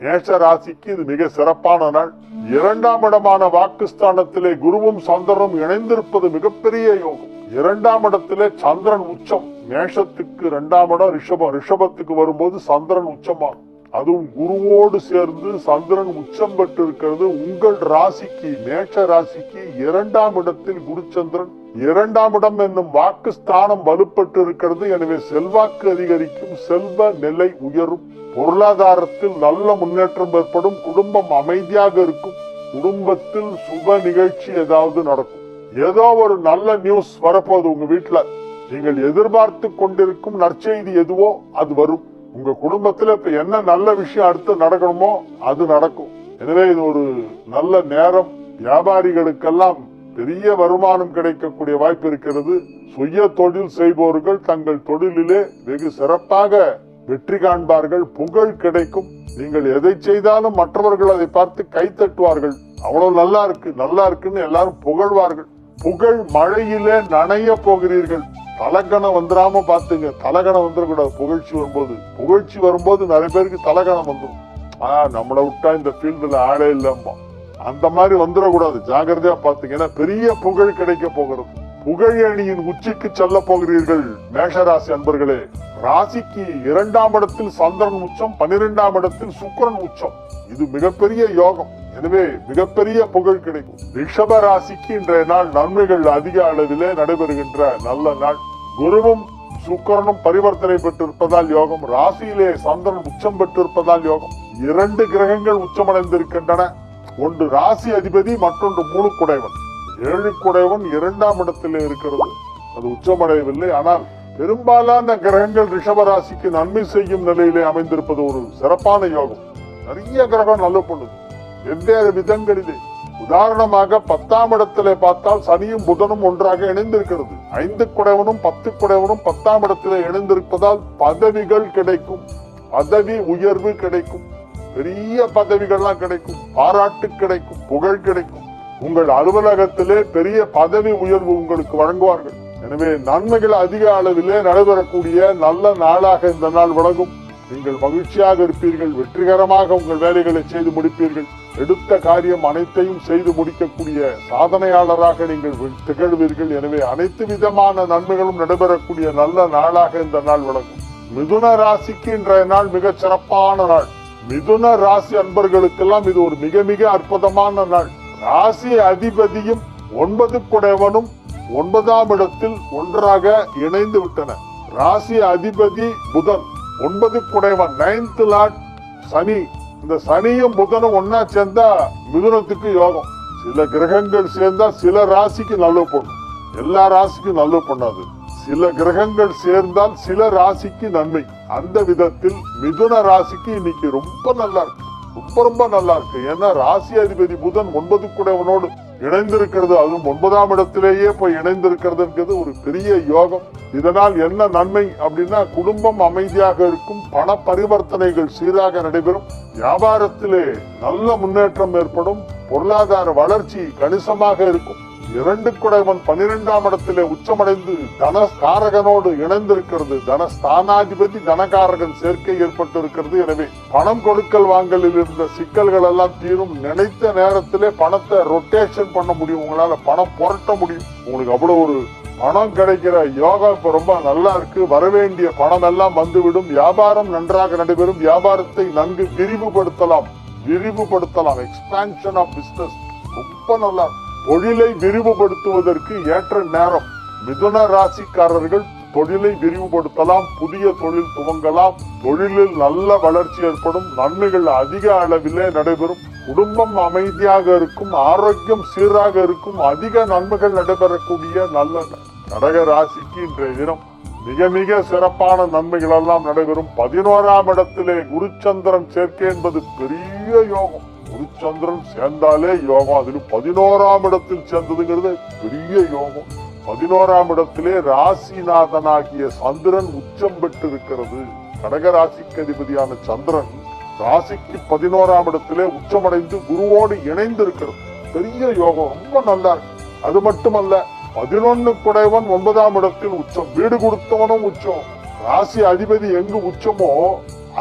மேஷ ராசிக்கு இது மிக சிறப்பான நாள். இரண்டாம் இடமான வாக்குஸ்தானத்திலே குருவும் சந்திரனும் இணைந்திருப்பது மிகப்பெரிய யோகம். இரண்டாம் இடத்திலே சந்திரன் உச்சம். மேஷத்துக்கு இரண்டாம் இடம் ரிஷபம். ரிஷபத்துக்கு வரும்போது சந்திரன் உச்சமாகும். அதுவும் குருவோடு சேர்ந்து சந்திரன் உச்சம் பெற்று இருக்கிறது உங்கள் ராசிக்கு மேஷ ராசிக்கு இரண்டாம் இடத்தில் குருச்சந்திரன் இரண்டாம் இடம் என்னும் வாக்கு ஸ்தானம் வலுப்பட்டு இருக்கிறது எனவே செல்வாக்கு அதிகரிக்கும் செல்வ நிலை உயரும். பொருளாதாரத்தில் நல்ல முன்னேற்றம் ஏற்படும் குடும்பம் அமைதியாக இருக்கும் குடும்பத்தில் சுப நிகழ்ச்சி ஏதாவது நடக்கும். ஏதோ ஒரு நல்ல நியூஸ் வரப்போகுது உங்க வீட்டுல நீங்கள் எதிர்பார்த்து கொண்டிருக்கும் நற்செய்தி எதுவோ அது வரும். உங்க குடும்பத்துல இப்ப என்ன நல்ல விஷயம் அடுத்து நடக்கணுமோ அது நடக்கும். எனவே இது ஒரு நல்ல நேரம். வியாபாரிகளுக்கெல்லாம் பெரிய வருமானம் கிடைக்கக்கூடிய வாய்ப்பு இருக்கிறது. சுய தொழில் செய்பவர்கள் தங்கள் தொழிலிலே வெகு சிறப்பாக வெற்றி காண்பார்கள் புகழ் கிடைக்கும். நீங்கள் எதை செய்தாலும் மற்றவர்கள் அதை பார்த்து கைத்தட்டுவார்கள் அவ்வளவு நல்லா இருக்கு நல்லா இருக்குன்னு எல்லாரும் புகழ்வார்கள். புகழ் மழையிலே நனைய போகிறீர்கள். தலகணம் வந்துடாம பாத்துங்க தலகணம் வந்துடக்கூடாது புகழ்ச்சி வரும்போது. புகழ்ச்சி வரும்போது நிறைய பேருக்கு தலகணம் வந்துடும் ஆஹ் நம்மளை விட்டா இந்த ஃபீல்டுல ஆளே இல்லம்மா. அந்த மாதிரி வந்துடக்கூடாது ஜாகிரதையா பாத்துங்க ஏன்னா பெரிய புகழ் கிடைக்க போகிறது. புகழேணியின் உச்சிக்கு செல்ல போகிறீர்கள். மேஷராசி அன்பர்களே ராசிக்கு இரண்டாம் இடத்தில் சந்திரன் உச்சம் பன்னிரெண்டாம் இடத்தில் சுக்கிரன் உச்சம். இது மிகப்பெரிய யோகம். எனவே மிகப்பெரிய புகழ் கிடைக்கும். ரிஷப ராசிக்கு இன்றைய நாள் நன்மைகள் அதிக அளவிலே நடைபெறுகின்ற நல்ல நாள். குருவும் சுக்கரனும் பரிவர்த்தனை பெற்றிருப்பதால் யோகம். ராசியிலே சந்திரன் உச்சம் பெற்றிருப்பதால் யோகம். இரண்டு கிரகங்கள் உச்சமடைந்திருக்கின்றன. ஒன்று ராசி அதிபதி மற்றொன்று மூணு குடைவன் ஏழு குடைவன் இரண்டாம் இடத்தில் இருக்கிறது. அது உச்சமடையவில்லை. ஆனால் பெரும்பாலான கிரகங்கள் ரிஷபராசிக்கு நன்மை செய்யும் நிலையிலே அமைந்திருப்பது ஒரு சிறப்பான யோகம். நிறைய கிரகம் நல்ல பண்ணுது வெவ்வேறு விதங்களிலே. உதாரணமாக பத்தாம் இடத்திலே பார்த்தால் சனியும் புதனும் ஒன்றாக இணைந்திருக்கிறது. ஐந்து குடைவனும் பத்து குடைவனும் பத்தாம் இடத்திலே இணைந்திருப்பதால் பதவிகள் கிடைக்கும். பதவி உயர்வு கிடைக்கும். பெரிய பதவிகள்லாம் கிடைக்கும். பாராட்டு கிடைக்கும். புகழ் கிடைக்கும். உங்கள் அலுவலகத்திலே பெரிய பதவி உயர்வு உங்களுக்கு வழங்குவார்கள். எனவே நன்மைகள் அதிக அளவிலே நடைபெறக்கூடிய நல்ல நாளாக இந்த நாள் வழங்கும் நீங்கள் மகிழ்ச்சியாக இருப்பீர்கள் வெற்றிகரமாக உங்கள் வேலைகளை செய்து முடிப்பீர்கள். எடுத்த காரியம் அனைத்தையும் செய்து முடிக்கக்கூடிய சாதனையாளராக நீங்கள் திகழ்வீர்கள். எனவே அனைத்து விதமான நன்மைகளும் நடைபெறக்கூடிய நல்ல நாளாக இந்த நாள் வழங்கும் மிதுன ராசிக்கு இன்றைய நாள் மிக சிறப்பான நாள். மிதுன ராசி அன்பர்களுக்கெல்லாம் இது ஒரு மிக மிக அற்புதமான நாள். ராசி அதிபதியும் ஒன்பது குடைவனும் ஒன்பதாம் இடத்தில் ஒன்றாக இணைந்து விட்டன. ராசி அதிபதி புதன் ஒன்பது குடைவன் நைன்த் லாட் சனி. இந்த சனியும் புதனும் ஒன்னா சேர்ந்தா மிதுனத்துக்கு யோகம். சில கிரகங்கள் சேர்ந்தா சில ராசிக்கு நல்ல பண்ணும் எல்லா ராசிக்கும் நல்ல பண்ணாது சில கிரகங்கள் சேர்ந்தால் சில ராசிக்கு நன்மை. அந்த விதத்தில் மிதுன ராசிக்கு இன்னைக்கு ரொம்ப நல்லா இருக்கு. ரொம்ப ரொம்ப நல்லா இருக்கு. ஏன்னா ராசி அதிபதி புதன் ஒன்பது குடைவனோடு இணைந்திருக்கிறது. அதுவும் ஒன்பதாம் இடத்திலேயே போய் இணைந்திருக்கிறதுங்கிறது ஒரு பெரிய யோகம். இதனால் என்ன நன்மை அப்படின்னா குடும்பம் அமைதியாக இருக்கும் பண பரிவர்த்தனைகள் சீராக நடைபெறும். வியாபாரத்திலே நல்ல முன்னேற்றம் ஏற்படும் பொருளாதார வளர்ச்சி கணிசமாக இருக்கும். இரண்டு குடைவன் பனிரெண்டாம் இடத்திலே உச்சமடைந்து தனஸ்காரகனோடு இணைந்திருக்கிறது. தனஸ்தானாதிபதி தனகாரகன் சேர்க்கை ஏற்பட்டு இருக்கிறது எனவே பணம் கொடுக்கல் வாங்கலில் இருந்த சிக்கல்கள் எல்லாம் தீரும். நினைத்த நேரத்திலே பணத்தை ரொட்டேஷன் பண்ண முடியும். உங்களால பணம் புரட்ட முடியும். உங்களுக்கு அவ்வளவு ஒரு பணம் கிடைக்கிற யோகா இப்ப ரொம்ப நல்லா இருக்கு. வரவேண்டிய பணம் எல்லாம் வந்துவிடும். வியாபாரம் நன்றாக நடைபெறும். வியாபாரத்தை நன்கு விரிவுபடுத்தலாம். விரிவுபடுத்தலாம். எக்ஸ்பான்ஷன் ஆஃப் பிசினஸ் ரொம்ப நல்லா இருக்கும் தொழிலை விரிவுபடுத்துவதற்கு ஏற்ற நேரம். மிதுன ராசிக்காரர்கள் தொழிலை விரிவுபடுத்தலாம் புதிய தொழில் துவங்கலாம். தொழிலில் நல்ல வளர்ச்சி ஏற்படும். நன்மைகள் அதிக அளவிலே நடைபெறும். குடும்பம் அமைதியாக இருக்கும். ஆரோக்கியம் சீராக இருக்கும். அதிக நன்மைகள் நடைபெறக்கூடிய நல்ல கடக ராசிக்கு இன்றைய தினம் மிக மிக சிறப்பான நன்மைகள் எல்லாம் நடைபெறும். பதினோராம் இடத்திலே குருச்சந்திரன் சேர்க்கை என்பது பெரிய யோகம். குருச்சந்திரன் சேர்ந்தாலே யோகம். அதுல பதினோராம் இடத்தில் சேர்ந்ததுங்கிறது பெரிய யோகம். பதினோராம் இடத்திலே ராசிநாதனாகிய சந்திரன் உச்சம் பெற்றிருக்கிறது. கடக ராசிக்கு அதிபதியான சந்திரன் ராசிக்கு பதினோராம் இடத்திலே உச்சமடைந்து குருவோடு இணைந்து இருக்கிறது பெரிய யோகம் ரொம்ப நல்லா இருக்கு. அது மட்டுமல்ல பதினொன்னு குடைவன் ஒன்பதாம் இடத்தில் உச்சம். வீடு கொடுத்தவனும் உச்சம். ராசி அதிபதி எங்கு உச்சமோ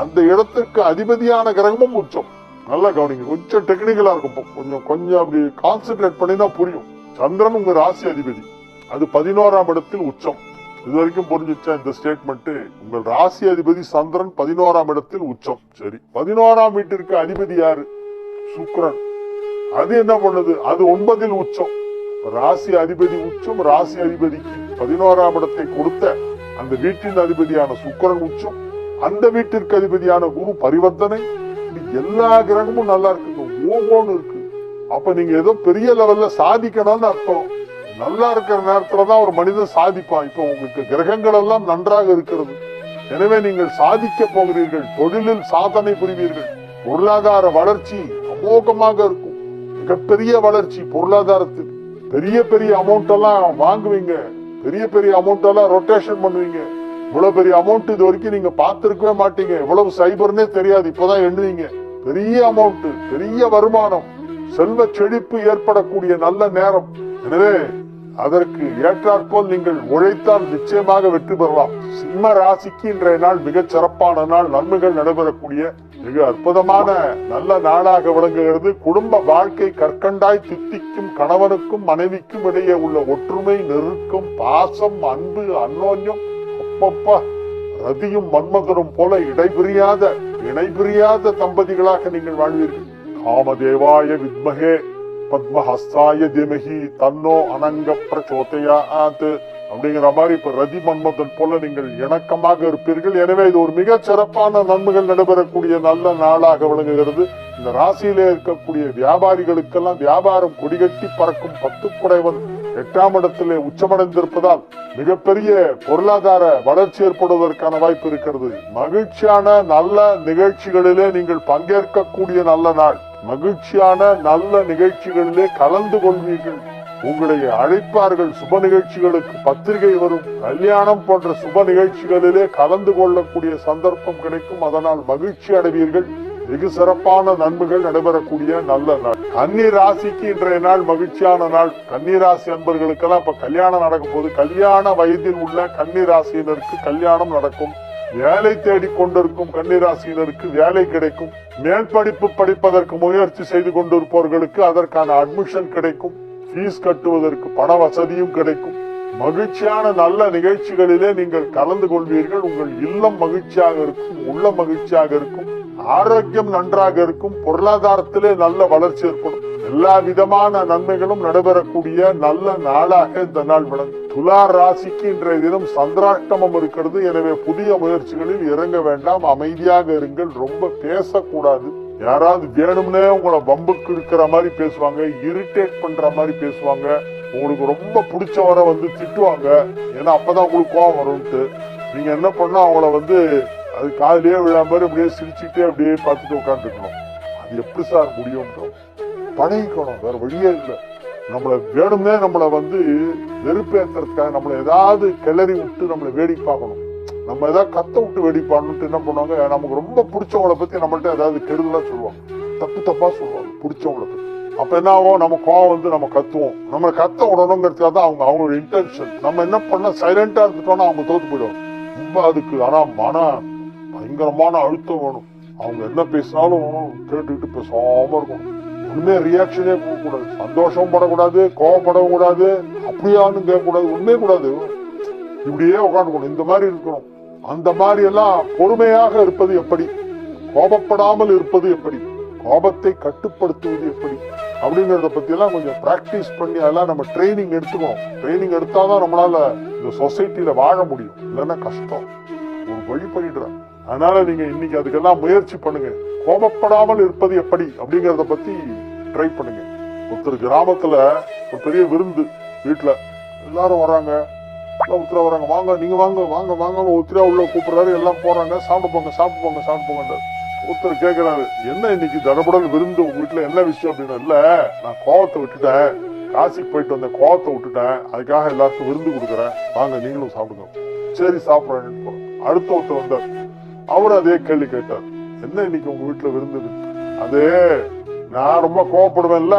அந்த இடத்திற்கு அதிபதியான கிரகமும் உச்சம். நல்லா கவனிங்க. கொஞ்சம் டெக்னிக்கலா இருக்கும். கொஞ்சம் கொஞ்சம் அப்படி கான்சென்ட்ரேட் பண்ணி தான் புரியும். சந்திரன் உங்க ராசி அதிபதி. அது பதினோராம் இடத்தில் உச்சம். இது வரைக்கும் புரிஞ்சுச்சா இந்த ஸ்டேட்மெண்ட் உங்கள் ராசி அதிபதி சந்திரன் பதினோராம் இடத்தில் உச்சம். சரி. பதினோராம் வீட்டிற்கு அதிபதி யாரு? சுக்கிரன். அது என்ன பண்ணுது? அது ஒன்பதில் உச்சம். ராசி அதிபதி உச்சம் ராசி அதிபதிக்கு பதினோராம் இடத்தை கொடுத்த அந்த வீட்டின் அதிபதியான சுக்கரன் உச்சம். அந்த வீட்டிற்கு அதிபதியான குரு பரிவர்த்தனை. இப்படி எல்லா கிரகமும் நல்லா இருக்குங்க. ஓஹோன்னு இருக்கு. அப்ப நீங்க ஏதோ பெரிய லெவல்ல சாதிக்கணும்னு அர்த்தம். நல்லா இருக்கிற நேரத்துலதான் ஒரு மனிதன் சாதிப்பான் இப்ப உங்களுக்கு கிரகங்கள் எல்லாம் நன்றாக இருக்கிறது. எனவே நீங்கள் சாதிக்க போகிறீர்கள். தொழிலில் சாதனை புரிவீர்கள். பொருளாதார வளர்ச்சி அமோகமாக இருக்கும். மிகப்பெரிய வளர்ச்சி பொருளாதாரத்தில். பெரிய பெரிய அமௌண்ட் எல்லாம் வாங்குவீங்க. பெரிய பெரிய அமௌண்ட் எல்லாம் ரொட்டேஷன் பண்ணுவீங்க. இவ்வளவு பெரிய அமௌண்ட் இது வரைக்கும் நீங்க பார்த்திருக்கவே மாட்டீங்க. இவ்வளவு சைபர்னே தெரியாது. இப்பதான் எண்ணுவீங்க. பெரிய அமௌண்ட் பெரிய வருமானம் செல்வ செழிப்பு ஏற்படக்கூடிய நல்ல நேரம். எனவே அதற்கு ஏற்றாற்போல் நீங்கள் உழைத்தால் நிச்சயமாக வெற்றி பெறலாம். சிம்ம ராசிக்கு இன்றைய நாள் மிகச் சிறப்பான நாள். நன்மைகள் நடைபெறக்கூடிய மிக அற்புதமான நல்ல நாளாக விளங்குகிறது. குடும்ப வாழ்க்கை கற்கண்டாய் தித்திக்கும் கணவனுக்கும் மனைவிக்கும் இடையே உள்ள ஒற்றுமை நெருக்கம் பாசம் அன்பு அன்னோன்யம் அப்பப்பா. ரதியும் மன்மதனும் போல இடைபிரியாத இணைபிரியாத தம்பதிகளாக நீங்கள் வாழ்வீர்கள். காமதேவாய வித்மகே பத்மஹஸ்தாய திமகி தன்னோ அனங்க பிரச்சோதையாத் அப்படிங்கிற மாதிரி இப்ப ரதி மன்மதன் போல நீங்கள் இணக்கமாக இருப்பீர்கள். எனவே இது ஒரு மிக சிறப்பான நன்மைகள் நடைபெறக்கூடிய நல்ல நாளாக விளங்குகிறது. இந்த ராசியிலே இருக்கக்கூடிய வியாபாரிகளுக்கெல்லாம் வியாபாரம் கொடிகட்டி பறக்கும் பத்து குடைவன் எட்டாம் இடத்திலே உச்சமடைந்திருப்பதால் மிகப்பெரிய பொருளாதார வளர்ச்சி ஏற்படுவதற்கான வாய்ப்பு இருக்கிறது. மகிழ்ச்சியான நல்ல நிகழ்ச்சிகளிலே நீங்கள் பங்கேற்கக்கூடிய நல்ல நாள். மகிழ்ச்சியான நல்ல நிகழ்ச்சிகளிலே கலந்து கொள்வீர்கள். உங்களை அழைப்பார்கள். சுப நிகழ்ச்சிகளுக்கு பத்திரிகை வரும். கல்யாணம் போன்ற சுப நிகழ்ச்சிகளிலே கலந்து கொள்ளக்கூடிய சந்தர்ப்பம் கிடைக்கும். அதனால் மகிழ்ச்சி அடைவீர்கள். வெகு சிறப்பான நன்மைகள் நடைபெறக்கூடிய நல்ல நாள். கன்னி ராசிக்கு இன்றைய நாள் மகிழ்ச்சியான நாள். கன்னி ராசி அன்பர்களுக்கெல்லாம் இப்ப கல்யாணம் நடக்கும் போது கல்யாண வயதில் உள்ள கன்னி ராசியினருக்கு கல்யாணம் நடக்கும். வேலை தேடி கொண்டிருக்கும் கன்னிராசியினருக்கு வேலை கிடைக்கும். மேல் படிப்பு படிப்பதற்கு முயற்சி செய்து கொண்டிருப்பவர்களுக்கு அதற்கான அட்மிஷன் கிடைக்கும். ஃபீஸ் கட்டுவதற்கு பண வசதியும் கிடைக்கும். மகிழ்ச்சியான நல்ல நிகழ்ச்சிகளிலே நீங்கள் கலந்து கொள்வீர்கள். உங்கள் இல்லம் மகிழ்ச்சியாக இருக்கும். உள்ள மகிழ்ச்சியாக இருக்கும். ஆரோக்கியம் நன்றாக இருக்கும் பொருளாதாரத்திலே நல்ல வளர்ச்சி ஏற்படும். எல்லா விதமான நன்மைகளும் நடைபெறக்கூடிய நல்ல நாளாக இந்த நாள் விளங்கும். துலா ராசிக்கு இன்றைய தினம் சந்திராஷ்டமம் இருக்கிறது. எனவே புதிய முயற்சிகளில் இறங்க வேண்டாம் அமைதியாக இருங்கள் ரொம்ப பேசக்கூடாது. யாராவது வேணும்னே உங்களை வம்புக்கு இருக்கிற மாதிரி பேசுவாங்க இரிட்டேட் பண்ற மாதிரி பேசுவாங்க. உங்களுக்கு ரொம்ப பிடிச்சவரை வந்து திட்டுவாங்க. ஏன்னா அப்பதான் உங்களுக்கு கோவம் வரும்ட்டு நீங்க என்ன பண்ணா அவங்கள வந்து அது காதுலயே விழாம மாதிரி அப்படியே சிரிச்சுட்டே அப்படியே பார்த்துட்டு உட்காந்துருக்கணும் அது எப்படி சார் முடியும்ன்றோம் பழகிக்கணும் வேற வழியே இல்லை. நம்மள வேணும்னே நம்மள வந்து வெறுப்பேற்றுறதுக்காக நம்மளை ஏதாவது கிளறி விட்டு நம்மளை வேடிக்கை பார்க்கணும் நம்ம ஏதாவது கத்த விட்டு வேடிக்கை பார்க்கணும்ட்டு என்ன பண்ணுவாங்க? நமக்கு ரொம்ப பிடிச்சவங்கள பத்தி நம்மள்ட்ட ஏதாவது கெடுதலா சொல்லுவாங்க. தப்பு தப்பா சொல்லுவாங்க பிடிச்சவங்களை பத்தி. அப்ப என்ன ஆகும்? நம்ம கோவம் வந்து நம்ம கத்துவோம். நம்ம கத்த விடணுங்கிறதுக்காக தான் அவங்க அவங்களோட இன்டென்ஷன் நம்ம என்ன பண்ண சைலண்டா இருந்துட்டோம்னா அவங்க தோத்து போயிடுவாங்க. ரொம்ப அதுக்கு ஆனா மன பயங்கரமான அழுத்தம் வேணும். அவங்க என்ன பேசினாலும் கேட்டுக்கிட்டு பேசாம இருக்கணும். ஒண்ணுமே ரியாக்ஷனே கூடாது சந்தோஷம் படக்கூடாது கோவப்படவும் கூடாது அப்படியான்னு கேட்கக்கூடாது ஒண்ணுமே கூடாது. இப்படியே உட்காந்துக்கணும். இந்த மாதிரி இருக்கணும். அந்த மாதிரி எல்லாம் பொறுமையாக இருப்பது எப்படி? கோபப்படாமல் இருப்பது எப்படி? கோபத்தை கட்டுப்படுத்துவது எப்படி? அப்படிங்கறத பத்தி எல்லாம் கொஞ்சம் பிராக்டிஸ் பண்ணி அதெல்லாம் நம்ம ட்ரைனிங் எடுத்துக்கணும். ட்ரைனிங் எடுத்தாதான் நம்மளால இந்த சொசைட்டில வாழ முடியும். இல்லைன்னா கஷ்டம். ஒரு வழி பண்ணிடுறேன். அதனால நீங்க இன்னைக்கு அதுக்கெல்லாம் முயற்சி பண்ணுங்க. கோபப்படாமல் இருப்பது எப்படி அப்படிங்கறத பத்தி ட்ரை பண்ணுங்க. ஒருத்தர் கிராமத்துல ஒரு பெரிய விருந்து வீட்டுல எல்லாரும் வராங்க. எல்லாம் ஒருத்தர் வராங்க. வாங்க நீங்க வாங்க வாங்க வாங்க ஒருத்தரா உள்ள கூப்பிடுறாரு. எல்லாம் போறாங்க. சாப்பிட்டு போங்க சாப்பிட்டு போங்க சாப்பிட்டு போங்கன்றாரு. ஒருத்தர் கேட்கிறாரு என்ன இன்னைக்கு தடபுடல் விருந்து உங்க வீட்டுல என்ன விஷயம் அப்படின்னு? இல்ல நான் கோவத்தை விட்டுட்டேன். காசிக்கு போயிட்டு வந்த கோவத்தை விட்டுட்டேன். அதுக்காக எல்லாருக்கும் விருந்து கொடுக்குறேன். வாங்க நீங்களும் சாப்பிடுங்க. சரி சாப்பிடுறேன். அடுத்த ஒருத்தர் வந்தார். அவரும் அதே கேள்வி கேட்டார். என்ன இன்னைக்கு உங்க வீட்டுல விருந்தது? அது நான் ரொம்ப கோவப்படுவேன்ல.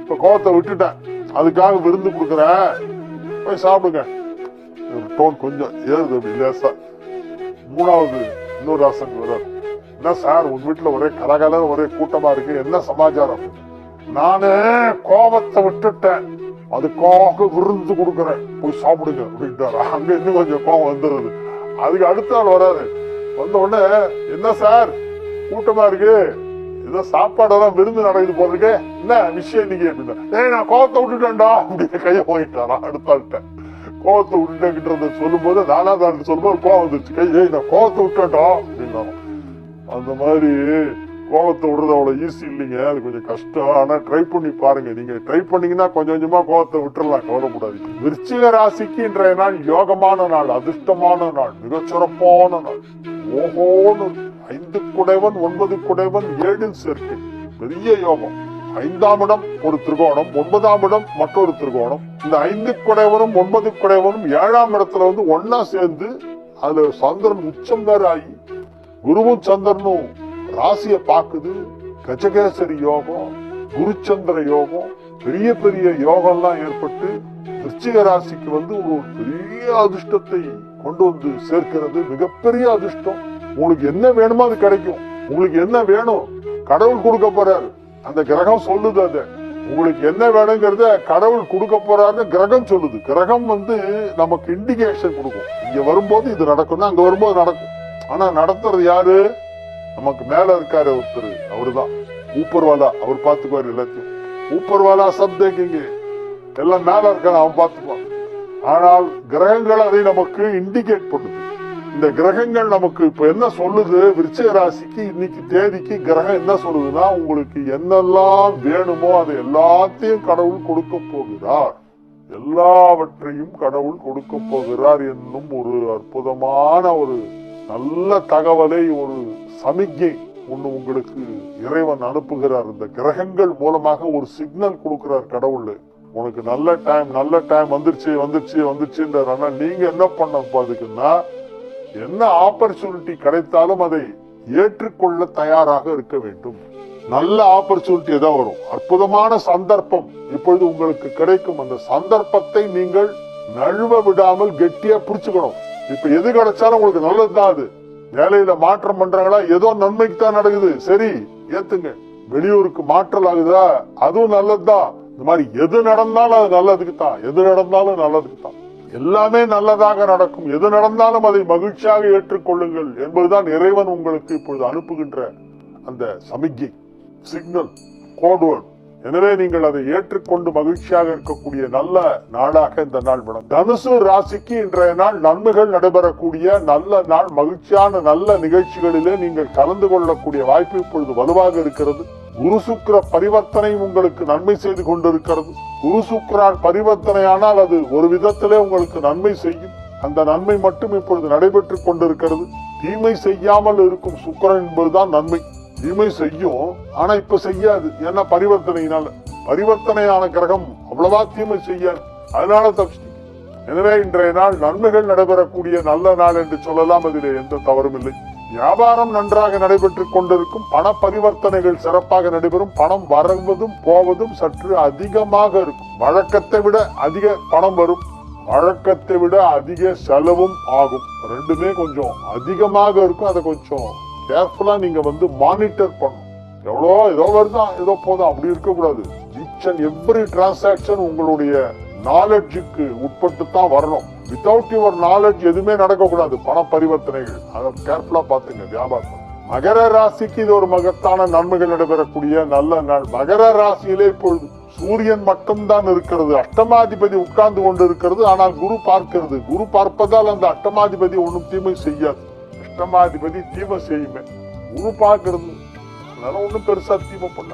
இப்ப கோவத்தை விட்டுட்டேன். அதுக்காக விருந்து கொடுக்குறேன். போய் சாப்பிடுங்க. டோன் கொஞ்சம் ஏறுது அப்படி லேசா. மூணாவது இன்னொரு ஆசன் வர்றார் என்ன சார் உங்க வீட்டுல ஒரே கலகலன்னு ஒரே கூட்டமா இருக்கு? என்ன சமாச்சாரம்? நானே கோபத்தை விட்டுட்டேன். அதுக்காக விருந்து கொடுக்குறேன். போய் சாப்பிடுங்க அப்படின்ட்டாரு அங்க இன்னும் கொஞ்சம் கோபம் வந்துருது அதுக்கு அடுத்த ஆள் வராது வந்த உடனே என்ன சார்? கூட்டமா இருக்கு. ஏதோ சாப்பாடெல்லாம் விருந்து நடக்குது போறதுக்கு என்ன விஷயம் இன்னைக்கு அப்படின்னா ஏய் நான் கோவத்தை விட்டுட்டேன்டா. அப்படின்னு கையை போயிட்டாரா அடுத்தாள்கிட்ட கோவத்தை விட்டுட்டேங்கிட்ட சொல்லும் போது நாலாவது ஆள் சொல்லும்போது கோவம் வந்துச்சு கை ஏய் நான் கோவத்தை விட்டேன்டா அப்படின்னாலும் அந்த மாதிரி கோவத்தை விடுறது அவ்வளவு ஈஸி இல்லைங்க. அது கொஞ்சம் கஷ்டம். ஆனா ட்ரை பண்ணி பாருங்க. நீங்க ட்ரை பண்ணீங்கன்னா கொஞ்சம் கொஞ்சமா கோவத்தை விட்டுறலாம். கவலைப்படாது விருச்சிக ராசிக்கு இன்றைய நாள் யோகமான நாள் அதிர்ஷ்டமான நாள் மிகச்சிறப்பான நாள். ஓஹோன்னு ஐந்து குடைவன் ஒன்பது குடைவன் ஏழில் சேர்க்கை. பெரிய யோகம். ஐந்தாம் இடம் ஒரு திருகோணம் ஒன்பதாம் இடம் மற்றொரு திருகோணம். இந்த ஐந்து குடைவனும் ஒன்பது குடைவனும் ஏழாம் இடத்துல வந்து ஒன்னா சேர்ந்து அதுல சந்திரன் உச்சம் வேற ஆகி குருவும் சந்திரனும் ராசிய பாக்குது கஜகேசரி யோகம் குருச்சந்திர யோகம் பெரிய பெரிய யோகம்லாம் ஏற்பட்டு விருச்சிக ராசிக்கு வந்து ஒரு பெரிய அதிர்ஷ்டத்தை கொண்டு வந்து சேர்க்கிறது. மிகப்பெரிய அதிர்ஷ்டம். உங்களுக்கு என்ன வேணுமோ அது கிடைக்கும். உங்களுக்கு என்ன வேணும்? கடவுள் கொடுக்க போறாரு. அந்த கிரகம் சொல்லுது அதை. உங்களுக்கு என்ன வேணுங்கிறத கடவுள் கொடுக்க போறாருன்னு கிரகம் சொல்லுது. கிரகம் வந்து நமக்கு இண்டிகேஷன் கொடுக்கும். இங்க வரும்போது இது நடக்கும்னா அங்க வரும்போது நடக்கும். ஆனா நடத்துறது யாரு? நமக்கு மேல இருக்காரு ஒருத்தர் அவருதான். ஊப்பர்வாலா அவர் பார்த்துக்குவார் எல்லாத்தையும். ஊப்பர்வாலா சப் எல்லாம் மேல இருக்கான அவன் பார்த்துக்குவான். ஆனால் கிரகங்கள் அதை நமக்கு இண்டிகேட் பண்ணுது. இந்த கிரகங்கள் நமக்கு இப்ப என்ன சொல்லுது? விருச்சிக ராசிக்கு இன்னைக்கு தேதிக்கு கிரகம் என்ன சொல்லுதுன்னா உங்களுக்கு என்னெல்லாம் வேணுமோ அதை எல்லாத்தையும் கடவுள் கொடுக்க போகிறார். எல்லாவற்றையும் கடவுள் கொடுக்க போகிறார் என்னும் ஒரு அற்புதமான ஒரு நல்ல தகவலை ஒரு சமிக்ஞை ஒண்ணு உங்களுக்கு இறைவன் அனுப்புகிறார். இந்த கிரகங்கள் மூலமாக ஒரு சிக்னல் கொடுக்கிறார் கடவுள். உனக்கு நல்ல டைம் நல்ல டைம் வந்துருச்சு வந்துருச்சு வந்துருச்சுன்றார். ஆனா நீங்க என்ன பண்ண அதுக்குன்னா என்ன ஆப்பர்ச்சுனிட்டி கிடைத்தாலும் அதை ஏற்றுக்கொள்ள தயாராக இருக்க வேண்டும். நல்ல ஆப்பர்ச்சுனிட்டி தான் வரும். அற்புதமான சந்தர்ப்பம் இப்பொழுது உங்களுக்கு கிடைக்கும். அந்த சந்தர்ப்பத்தை நீங்கள் நழுவ விடாமல் கெட்டியா புடிச்சுக்கணும் இப்ப எது கிடைச்சாலும் உங்களுக்கு நல்லதுதான் அது. வேலையில மாற்றம் பண்றாங்களா? ஏதோ நன்மைக்கு தான் நடக்குது. சரி ஏத்துங்க. வெளியூருக்கு மாற்றல் ஆகுதா? அதுவும் நல்லதுதான். இந்த மாதிரி எது நடந்தாலும் அது நல்லதுக்கு தான் எது நடந்தாலும் நல்லதுக்கு தான் எல்லாமே நல்லதாக நடக்கும். எது நடந்தாலும் அதை மகிழ்ச்சியாக ஏற்றுக்கொள்ளுங்கள் என்பதுதான் இறைவன் உங்களுக்கு இப்பொழுது அனுப்புகின்ற அந்த சமிக்ஞை சிக்னல் கோட்வேர்ட் எனவே நீங்கள் அதை ஏற்றுக்கொண்டு மகிழ்ச்சியாக இருக்கக்கூடிய நல்ல நாளாக இந்த நாள் விடும். தனுசு ராசிக்கு இன்றைய நாள் நன்மைகள் நடைபெறக்கூடிய நல்ல நாள் மகிழ்ச்சியான நல்ல நிகழ்ச்சிகளிலே நீங்கள் கலந்து கொள்ளக்கூடிய வாய்ப்பு இப்பொழுது வலுவாக இருக்கிறது. குரு சுக்கர பரிவர்த்தனை உங்களுக்கு நன்மை செய்து கொண்டிருக்கிறது. குரு சுக்கரால் பரிவர்த்தனையானால் அது ஒரு விதத்திலே உங்களுக்கு நன்மை செய்யும். அந்த நன்மை மட்டும் இப்பொழுது நடைபெற்றுக் கொண்டிருக்கிறது. தீமை செய்யாமல் இருக்கும் சுக்கரன் என்பதுதான் நன்மை. தீமை செய்யும். ஆனா இப்ப செய்யாது. ஏன்னா பரிவர்த்தனையினால பரிவர்த்தனையான கிரகம் அவ்வளவா தீமை செய்யாது. அதனால தப்பிச்சு எனவே இன்றைய நாள் நன்மைகள் நடைபெறக்கூடிய நல்ல நாள் என்று சொல்லலாம். அதில் எந்த தவறும் இல்லை. வியாபாரம் நன்றாக நடைபெற்றுக் கொண்டிருக்கும் பண பரிவர்த்தனைகள் சிறப்பாக நடைபெறும். பணம் வருவதும் போவதும் சற்று அதிகமாக இருக்கும். வழக்கத்தை விட அதிக பணம் வரும். வழக்கத்தை விட அதிக செலவும் ஆகும். ரெண்டுமே கொஞ்சம் அதிகமாக இருக்கும். அதை கொஞ்சம் கேர்ஃபுல்லா நீங்க வந்து மானிட்டர் பண்ணணும். எவ்வளோ ஏதோ வருதா ஏதோ போதும் அப்படி இருக்கக்கூடாது. ஈச் அண்ட் எவ்ரி டிரான்சாக்சன் உங்களுடைய நாலெட்ஜுக்கு உட்பட்டு தான் வரணும். வித்தவுட் யுவர் நாலெட்ஜ் எதுவுமே நடக்கக்கூடாது. பண பரிவர்த்தனைகள் அதை கேர்ஃபுல்லா பாத்துங்க வியாபாரம். மகர ராசிக்கு இது ஒரு மகத்தான நன்மைகள் நடைபெறக்கூடிய நல்ல நாள். மகர ராசியிலே இப்பொழுது சூரியன் மட்டும்தான் இருக்கிறது. அஷ்டமாதிபதி உட்கார்ந்து கொண்டு இருக்கிறது ஆனால் குரு பார்க்கிறது. குரு பார்ப்பதால் அந்த அஷ்டமாதிபதி ஒன்றும் தீமை செய்யாது. அஷ்டமாதிபதி தீப செய்யுமே குரு பார்க்கிறது அதனால ஒண்ணும் பெருசா தீபம் பண்ண.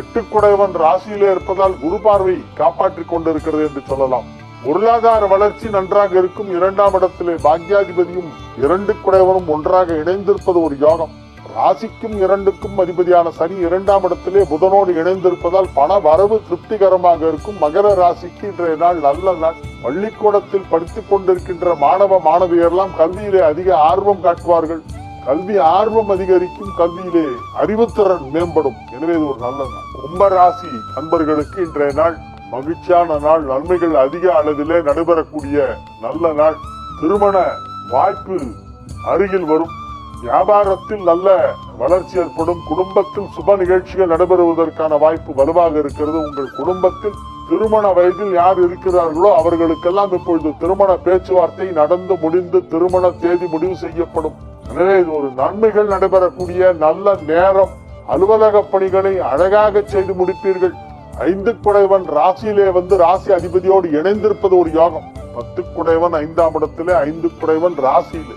எட்டு குடைவன் ராசியிலே இருப்பதால் குரு பார்வை காப்பாற்றிக் கொண்டிருக்கிறது என்று சொல்லலாம். பொருளாதார வளர்ச்சி நன்றாக இருக்கும் இரண்டாம் இடத்திலே பாக்யாதிபதியும் இரண்டு குடைவனும் ஒன்றாக இணைந்திருப்பது ஒரு யோகம். ராசிக்கும் இரண்டுக்கும் அதிபதியான சனி இரண்டாம் இடத்திலே புதனோடு இணைந்திருப்பதால் பண வரவு திருப்திகரமாக இருக்கும். மகர ராசிக்கு இன்றைய நாள் நல்ல நாள். பள்ளிக்கூடத்தில் படித்துக் கொண்டிருக்கின்ற மாணவ மாணவியரெல்லாம் கல்வியிலே அதிக ஆர்வம் காட்டுவார்கள். கல்வி ஆர்வம் அதிகரிக்கும் கல்வியிலே அறிவுத்திறன் மேம்படும். எனவே இது ஒரு நல்ல நாள். கும்ப ராசி நண்பர்களுக்கு இன்றைய நாள் மகிழ்ச்சியான நாள். நன்மைகள் அதிக அளவிலே நடைபெறக்கூடிய நல்ல நாள். திருமண வாய்ப்பு அருகில் வரும். வியாபாரத்தில் நல்ல வளர்ச்சி ஏற்படும் குடும்பத்தில் சுப நிகழ்ச்சிகள் நடைபெறுவதற்கான வாய்ப்பு வலுவாக இருக்கிறது. உங்கள் குடும்பத்தில் திருமண வயதில் யார் இருக்கிறார்களோ அவர்களுக்கெல்லாம் இப்பொழுது திருமண பேச்சுவார்த்தை நடந்து முடிந்து திருமண தேதி முடிவு செய்யப்படும். எனவே இது ஒரு நன்மைகள் நடைபெறக்கூடிய நல்ல நேரம். அலுவலக பணிகளை அழகாக செய்து முடிப்பீர்கள். ஐந்து குடைவன் ராசியிலே வந்து ராசி அதிபதியோடு இணைந்திருப்பது ஒரு யோகம். பத்து குடைவன் ஐந்தாம் இடத்திலே ஐந்து குடைவன் ராசியிலே.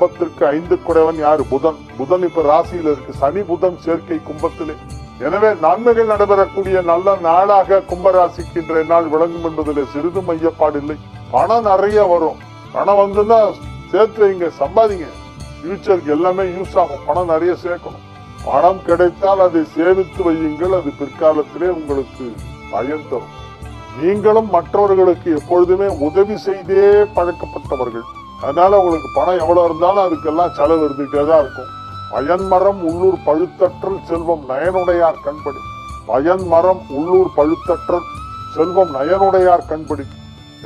கும்பத்திற்கு ஐந்து குடைவன் யாரு? புதன். புதன் இப்ப ராசியில இருக்கு. சனி புதன் சேர்க்கை கும்பத்திலே. எனவே நன்மைகள் நடைபெறக்கூடிய நல்ல நாளாக கும்பராசிக்கு இன்றைய நாள் விளங்கும் என்பதிலே சிறிதும் ஐயப்பாடில்லை பணம் நிறைய வரும். பணம் வந்துன்னா சேர்த்து வைங்க சம்பாதிங்க. ஃபியூச்சருக்கு எல்லாமே யூஸ் ஆகும். பணம் நிறைய சேர்க்கணும். பணம் கிடைத்தால் அதை சேமித்து வையுங்கள். அது பிற்காலத்திலே உங்களுக்கு பயன் தரும். நீங்களும் மற்றவர்களுக்கு எப்பொழுதுமே உதவி செய்தே பழக்கப்பட்டவர்கள். அதனால உங்களுக்கு பணம் எவ்வளவு இருந்தாலும் அதுக்கெல்லாம் செலவு இருந்துகிட்டே தான் இருக்கும். பயன்மரம் உள்ளூர் பழுத்தற்றல் செல்வம் நயனுடையார் கண்படி. பயன்மரம் உள்ளூர் பழுத்தற்றல் செல்வம் நயனுடையார் கண்படி.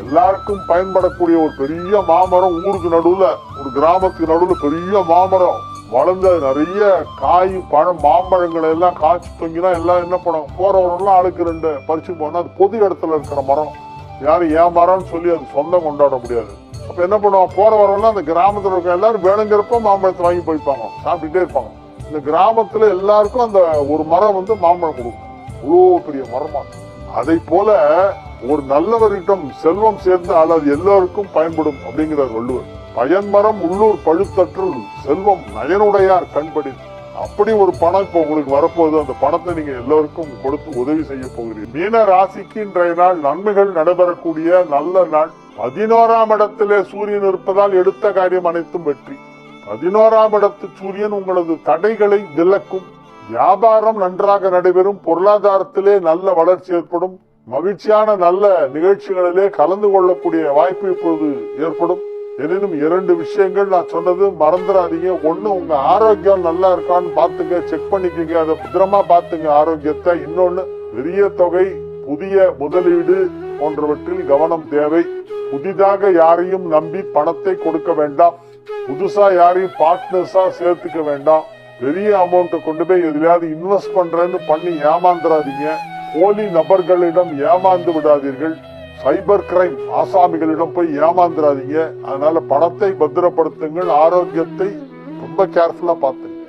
எல்லாருக்கும் பயன்படக்கூடிய ஒரு பெரிய மாமரம் ஊருக்கு நடுவுல ஒரு கிராமத்துக்கு நடுவுல பெரிய மாமரம். வளர்ந்த நிறைய காய் பழம் மாம்பழங்களை எல்லாம் காய்ச்சி தொங்கினா எல்லாம் என்ன பண்ணுவாங்க? போறவரெல்லாம் ஆளுக்கு ரெண்டு பறிச்சு போனா அது பொது இடத்துல இருக்கிற மரம். யாரும் ஏன் மரம்னு சொல்லி அது சொந்தம் கொண்டாட முடியாது. அப்ப என்ன பண்ணுவாங்க வரவங்க அந்த கிராமத்துல இருக்க எல்லாரும் வேணுங்கிறப்ப மாம்பழத்தை வாங்கி போய்ப்பாங்க சாப்பிட்டுட்டே இருப்பாங்க. இந்த கிராமத்துல எல்லாருக்கும் அந்த ஒரு மரம் வந்து மாம்பழம் கொடுக்கும். இவ்வளோ பெரிய மரமா? அதை போல ஒரு நல்லவரிடம் செல்வம் சேர்ந்தால் அது எல்லோருக்கும் பயன்படும் அப்படிங்கிறார் வள்ளுவர் பயன்மரம் உள்ளூர் பழுத்தற்றுள் செல்வம் நயனுடையார் கண்படி. அப்படி ஒரு பணம் இப்போ உங்களுக்கு வரப்போகுது. அந்த பணத்தை நீங்க எல்லோருக்கும் கொடுத்து உதவி செய்ய போகிறீர்கள். மீன ராசிக்கு இன்றைய நாள் நன்மைகள் நடைபெறக்கூடிய நல்ல நாள். பதினோராம் இடத்திலே சூரியன் இருப்பதால் எடுத்த காரியம் அனைத்தும் வெற்றி. பதினோராம் இடத்து சூரியன் உங்களது தடைகளை விலக்கும். வியாபாரம் நன்றாக நடைபெறும். பொருளாதாரத்திலே நல்ல வளர்ச்சி ஏற்படும். மகிழ்ச்சியான நல்ல நிகழ்ச்சிகளிலே கலந்து கொள்ளக்கூடிய வாய்ப்பு இப்பொழுது ஏற்படும். எனினும் இரண்டு விஷயங்கள் நான் சொன்னது மறந்துடாதீங்க. ஒண்ணு உங்க ஆரோக்கியம் நல்லா இருக்கான்னு பாத்துங்க செக் பண்ணிக்கங்க. அதை பத்திரமா பாத்துங்க ஆரோக்கியத்தை. இன்னொன்னு பெரிய தொகை புதிய முதலீடு போன்றவற்றில் கவனம் தேவை. புதிதாக யாரையும் நம்பி பணத்தை கொடுக்க வேண்டாம். புதுசா யாரையும் பார்ட்னர்ஸா சேர்த்துக்க வேண்டாம். பெரிய அமௌண்ட்டை கொண்டு போய் எதுலயாவது இன்வெஸ்ட் பண்றேன்னு பண்ணி ஏமாந்துடாதீங்க போலி நபர்களிடம் ஏமாந்து விடாதீர்கள். சைபர் கிரைம் ஆசாமிகளிடம் போய் ஏமாந்துடாதீங்க அதனால பணத்தை பத்திரப்படுத்துங்கள் ஆரோக்கியத்தை ரொம்ப கேர்ஃபுல்லா பார்த்துங்க.